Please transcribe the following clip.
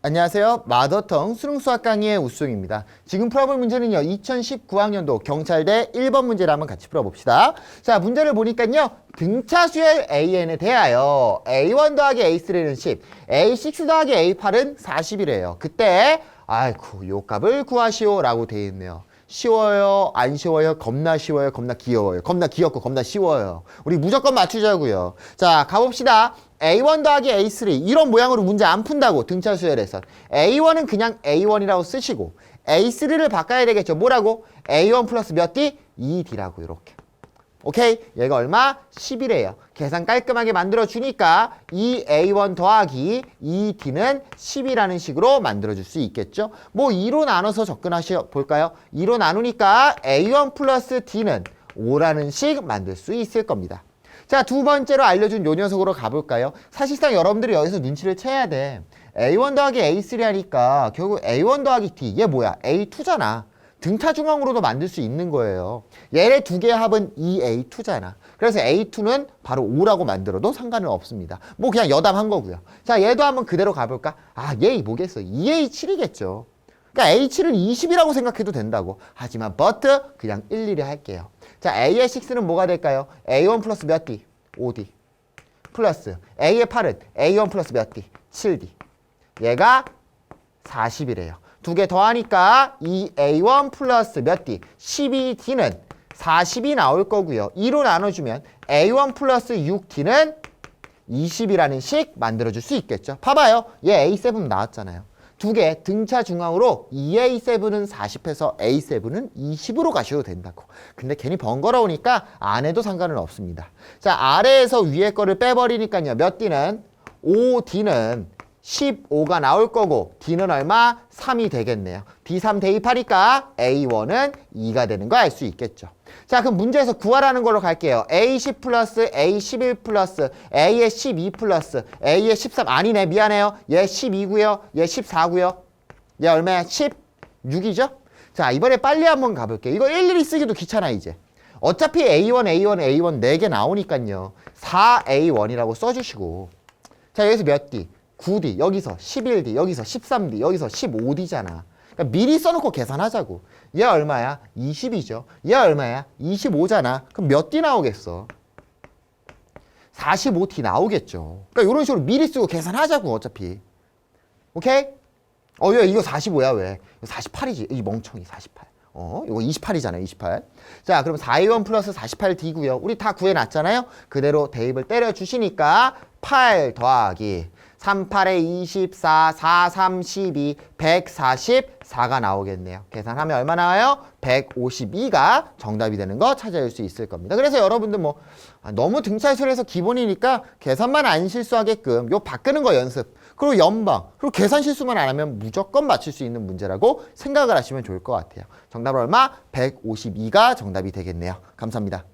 안녕하세요. 마더텅 수능 수학 강의의 우수입니다. 지금 풀어볼 문제는요. 2019학년도 경찰대 1번 문제를 한번 같이 풀어봅시다. 자, 문제를 보니까요. 등차 수열 AN에 대하여 A1 더하기 A3는 10, A6 더하기 A8은 40이래요. 그때 아이쿠 요 값을 구하시오 라고 돼 있네요. 쉬워요? 안 쉬워요? 겁나 쉬워요? 겁나 귀여워요? 겁나 귀엽고 겁나 쉬워요. 우리 무조건 맞추자고요. 자, 가봅시다. A1 더하기 A3 이런 모양으로 문제 안 푼다고 등차 수열에서 A1은 그냥 A1이라고 쓰시고 A3를 바꿔야 되겠죠. 뭐라고? A1 플러스 몇 D? 2D라고 이렇게. 오케이? 얘가 얼마? 10이래요. 계산 깔끔하게 만들어 주니까 이 A1 더하기 2D는 10이라는 식으로 만들어 줄 수 있겠죠. 뭐 2로 나눠서 접근하셔 볼까요? 2로 나누니까 A1 플러스 D는 5라는 식 만들 수 있을 겁니다. 자, 두 번째로 알려준 요 녀석으로 가볼까요? 사실상 여러분들이 여기서 눈치를 채야 돼. A1 더하기 A3 하니까 결국 A1 더하기 D, 얘 뭐야? A2잖아. 등차 중앙으로도 만들 수 있는 거예요. 얘네 두 개의 합은 2A2잖아. 그래서 A2는 바로 5라고 만들어도 상관은 없습니다. 뭐 그냥 여담한 거고요. 자, 얘도 한번 그대로 가볼까? 아, 얘 뭐겠어? 2A7이겠죠. 그러니까 A7을 20이라고 생각해도 된다고. 하지만 but 그냥 일일이 할게요. 자, A의 6는 뭐가 될까요? A1 플러스 몇 D? 5D. 플러스 A의 8은 A1 플러스 몇 D? 7D. 얘가 40이래요. 두 개 더하니까 이 A1 플러스 몇 D? 12D는 40이 나올 거고요. 2로 나눠주면 A1 플러스 6D는 20이라는 식 만들어줄 수 있겠죠. 봐봐요. 얘 A7 나왔잖아요. 두 개 등차 중앙으로 2A7은 40해서 A7은 20으로 가셔도 된다고. 근데 괜히 번거로우니까 안 해도 상관은 없습니다. 자, 아래에서 위에 거를 빼버리니까요. 몇 D는 5D는 15가 나올 거고 D는 얼마? 3이 되겠네요. D3 대입 하니까 A1은 2가 되는 거 알 수 있겠죠. 자 그럼 문제에서 구하라는 걸로 갈게요. A10 플러스 A11 플러스 A의 12 플러스 A의 13 아니네 미안해요. 얘 12고요. 얘 14고요. 얘 얼마야? 16이죠? 자 이번에 빨리 한번 가볼게요. 이거 일일이 쓰기도 귀찮아 이제. 어차피 A1, A1, A1 4개 나오니까요. 4A1이라고 써주시고 자 여기서 몇 D? 9D 여기서 11D 여기서 13D 여기서 15D잖아 그러니까 미리 써놓고 계산하자고 얘 얼마야? 20이죠 얘 얼마야? 25잖아 그럼 몇 D 나오겠어? 45D 나오겠죠 그러니까 이런 식으로 미리 쓰고 계산하자고 어차피 오케이? 어, 야, 이거 45야, 왜? 이거 48이지. 이 멍청이 48. 어, 이거 28이잖아요, 28. 자, 그럼 4A1 플러스 48D고요. 우리 다 구해놨잖아요? 그대로 대입을 때려주시니까 8 더하기 38에 24, 4, 3, 12, 144가 나오겠네요. 계산하면 얼마 나와요? 152가 정답이 되는 거 찾아낼 수 있을 겁니다. 그래서 여러분들 뭐 아, 너무 등차수에서 기본이니까 계산만 안 실수하게끔 요 바꾸는 거 연습 그리고 연방 그리고 계산 실수만 안 하면 무조건 맞출 수 있는 문제라고 생각을 하시면 좋을 것 같아요. 정답은 얼마? 152가 정답이 되겠네요. 감사합니다.